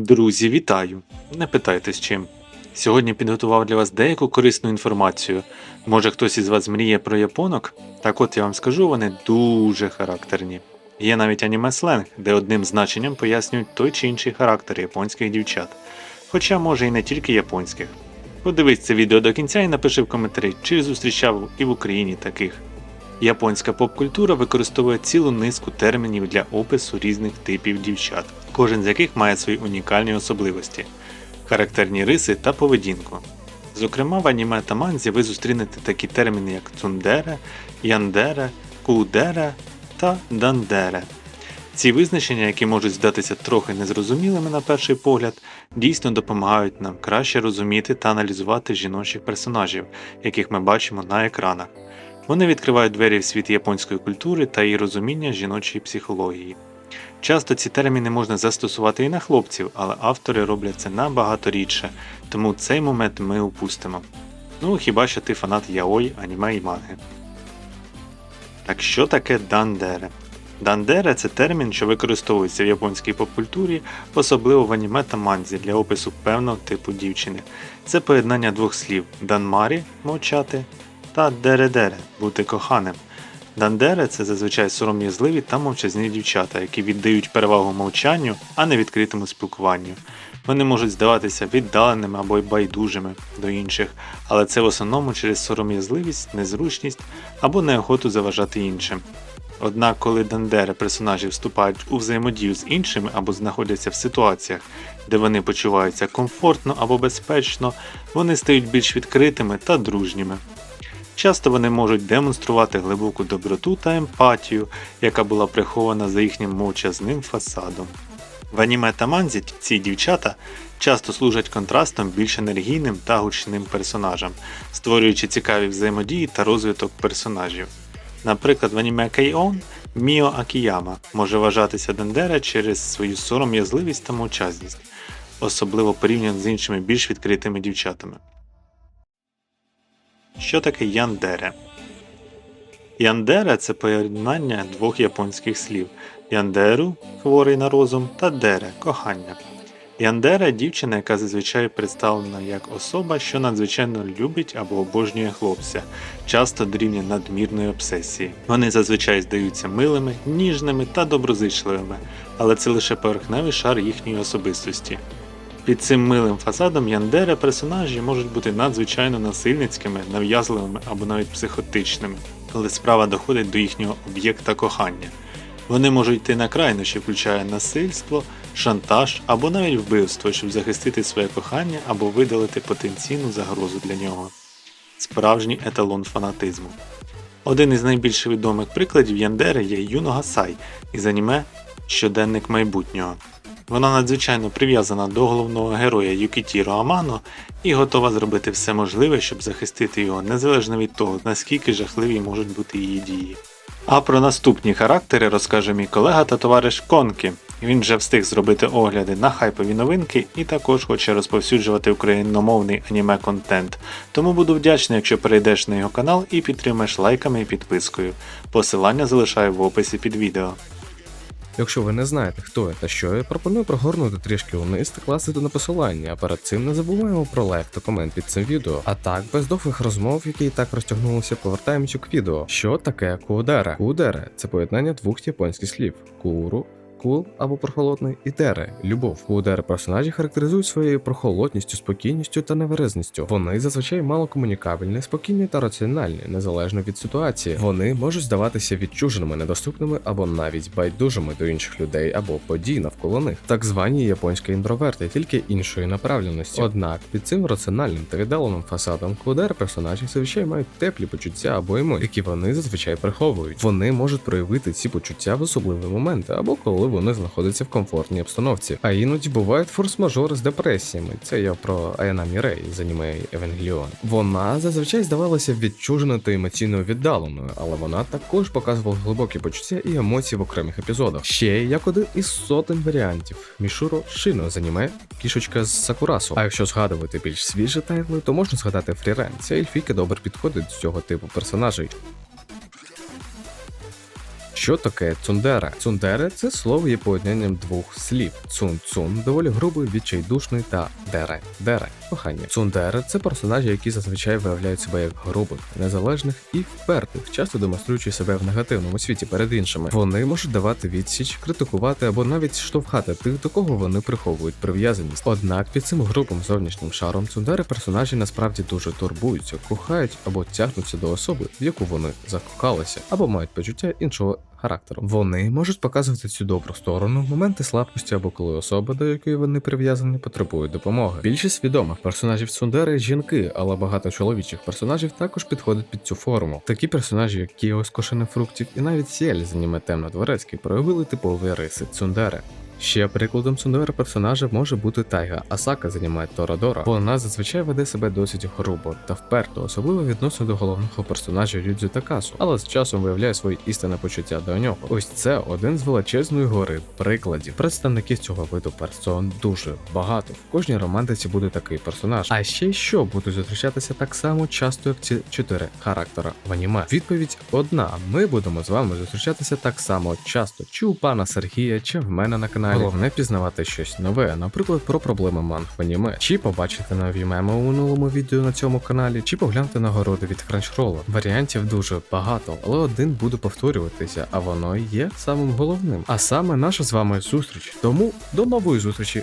Друзі, вітаю! Не питайте з чим. Сьогодні підготував для вас деяку корисну інформацію. Може хтось із вас мріє про японок? Так от я вам скажу, вони дуже характерні. Є навіть аніме-сленг, де одним значенням пояснюють той чи інший характер японських дівчат. Хоча може і не тільки японських. Подивись це відео до кінця і напиши в коментарі, чи зустрічав і в Україні таких. Японська поп-культура використовує цілу низку термінів для опису різних типів дівчат, кожен з яких має свої унікальні особливості, характерні риси та поведінку. Зокрема, в аніме та манзі ви зустрінете такі терміни, як цундере, яндере, кудере та дандере. Ці визначення, які можуть здатися трохи незрозумілими на перший погляд, дійсно допомагають нам краще розуміти та аналізувати жіночих персонажів, яких ми бачимо на екранах. Вони відкривають двері в світ японської культури та її розуміння жіночої психології. Часто ці терміни можна застосувати і на хлопців, але автори роблять це набагато рідше, тому цей момент ми упустимо. Ну, хіба що ти фанат яой, аніме і манги. Так що таке дандере? Дандере це термін, що використовується в японській попкультурі, особливо в аніме та манзі для опису певного типу дівчини. Це поєднання двох слів данмарі мовчати та дередере бути коханим. Дандере це зазвичай сором'язливі та мовчазні дівчата, які віддають перевагу мовчанню, а не відкритому спілкуванню. Вони можуть здаватися віддаленими або й байдужими до інших, але це в основному через сором'язливість, незручність або неохоту заважати іншим. Однак, коли Дандери персонажі вступають у взаємодію з іншими або знаходяться в ситуаціях, де вони почуваються комфортно або безпечно, вони стають більш відкритими та дружніми. Часто вони можуть демонструвати глибоку доброту та емпатію, яка була прихована за їхнім мовчазним фасадом. В аніме та манзі ці дівчата часто служать контрастом більш енергійним та гучним персонажам, створюючи цікаві взаємодії та розвиток персонажів. Наприклад, в аніме Кейон Міо Акіяма може вважатися Дендера через свою сором'язливість та мовчазність, особливо порівняно з іншими більш відкритими дівчатами. Що таке Яндере? Яндере це поєднання двох японських слів Яндеру хворий на розум та дере кохання. Яндере дівчина, яка зазвичай представлена як особа, що надзвичайно любить або обожнює хлопця, часто дорівнює надмірної обсесії. Вони зазвичай здаються милими, ніжними та доброзичливими, але це лише поверхневий шар їхньої особистості. Під цим милим фасадом Яндере персонажі можуть бути надзвичайно насильницькими, нав'язливими або навіть психотичними, коли справа доходить до їхнього об'єкта кохання. Вони можуть йти на крайнощі, включає насильство, шантаж або навіть вбивство, щоб захистити своє кохання або видалити потенційну загрозу для нього. Справжній еталон фанатизму. Один із найбільш відомих прикладів Яндери є Юно Гасай із аніме Щоденник майбутнього. Вона надзвичайно прив'язана до головного героя Юкітіро Амано і готова зробити все можливе, щоб захистити його, незалежно від того, наскільки жахливі можуть бути її дії. А про наступні характери розкаже мій колега та товариш Конкі. Він вже встиг зробити огляди на хайпові новинки і також хоче розповсюджувати україномовний аніме контент. Тому буду вдячний, якщо перейдеш на його канал і підтримаєш лайками і підпискою. Посилання залишаю в описі під відео. Якщо ви не знаєте, хто я та що я, пропоную прогорнути трішки униз та класти на посилання, а перед цим не забуваємо про лайк та комент під цим відео. А так, без довгих розмов, які і так розтягнулися, повертаємося к відео. Що таке кудере? Кудере це поєднання двох японських слів куру. Кул або прохолодний і дере любов. Куудери персонажі характеризують своєю прохолодністю, спокійністю та невиразністю. Вони зазвичай малокомунікабельні, спокійні та раціональні, незалежно від ситуації. Вони можуть здаватися відчуженими, недоступними або навіть байдужими до інших людей або подій навколо них. Так звані японські інтроверти, тільки іншої направленості. Однак під цим раціональним та віддаленим фасадом куудер персонажі зазвичай мають теплі почуття або емоції, які вони зазвичай приховують. Вони можуть проявити ці почуття в особливі моменти або коли вони знаходяться в комфортній обстановці. А іноді бувають форс-мажори з депресіями. Це я про Аяна Мірей з аніме Евангеліон. Вона зазвичай здавалася відчуженою та емоційно віддаленою, але вона також показувала глибокі почуття і емоції в окремих епізодах. Ще як один із сотень варіантів. Мішуро Шино з кішечка з Сакурасу. А якщо згадувати більш свіжі тайтли, то можна згадати Фрірен. Ця ельфійка добре підходить до цього типу персонажей. Що таке цундере? Цундере це слово є поєднанням двох слів: цун-цун, доволі грубий, відчайдушний та дере. Дере кохання. Цундере це персонажі, які зазвичай виявляють себе як грубих, незалежних і впертих, часто демонструючи себе в негативному світі перед іншими. Вони можуть давати відсіч, критикувати або навіть штовхати тих, до кого вони приховують прив'язаність. Однак під цим грубим зовнішнім шаром цундери персонажі насправді дуже турбуються, кохають або тягнуться до особи, в яку вони закохалися, або мають почуття іншого. Характеру вони можуть показувати цю добру сторону моменти слабкості або коли особа, до якої вони прив'язані, потребує допомоги. Більшість відомих персонажів Цундери жінки, але багато чоловічих персонажів також підходять під цю форму. Такі персонажі, як Кіо з кошених фруктів, і навіть Сіель з аніме темно-дворецький проявили типові риси Цундери. Ще прикладом цундера персонажа може бути Тайга Асака з аніме Торадора. Вона зазвичай веде себе досить грубо та вперто, особливо відносно до головного персонажа Рюдзю Такасу, але з часом виявляє свої істинне почуття до нього. Ось це один з величезної гори прикладів. Представників цього виду персон дуже багато. В кожній романтиці буде такий персонаж. А ще що будуть зустрічатися так само часто, як ці чотири характера в аніме. Відповідь одна: ми будемо з вами зустрічатися так само часто, чи у пана Сергія, чи в мене на каналі. Головне пізнавати щось нове, наприклад, про проблеми манг в аніме, чи побачити нові меми у минулому відео на цьому каналі, чи поглянути нагороди від Crunchyroll. Варіантів дуже багато, але один буде повторюватися, а воно є самим головним. А саме наша з вами зустріч. Тому до нової зустрічі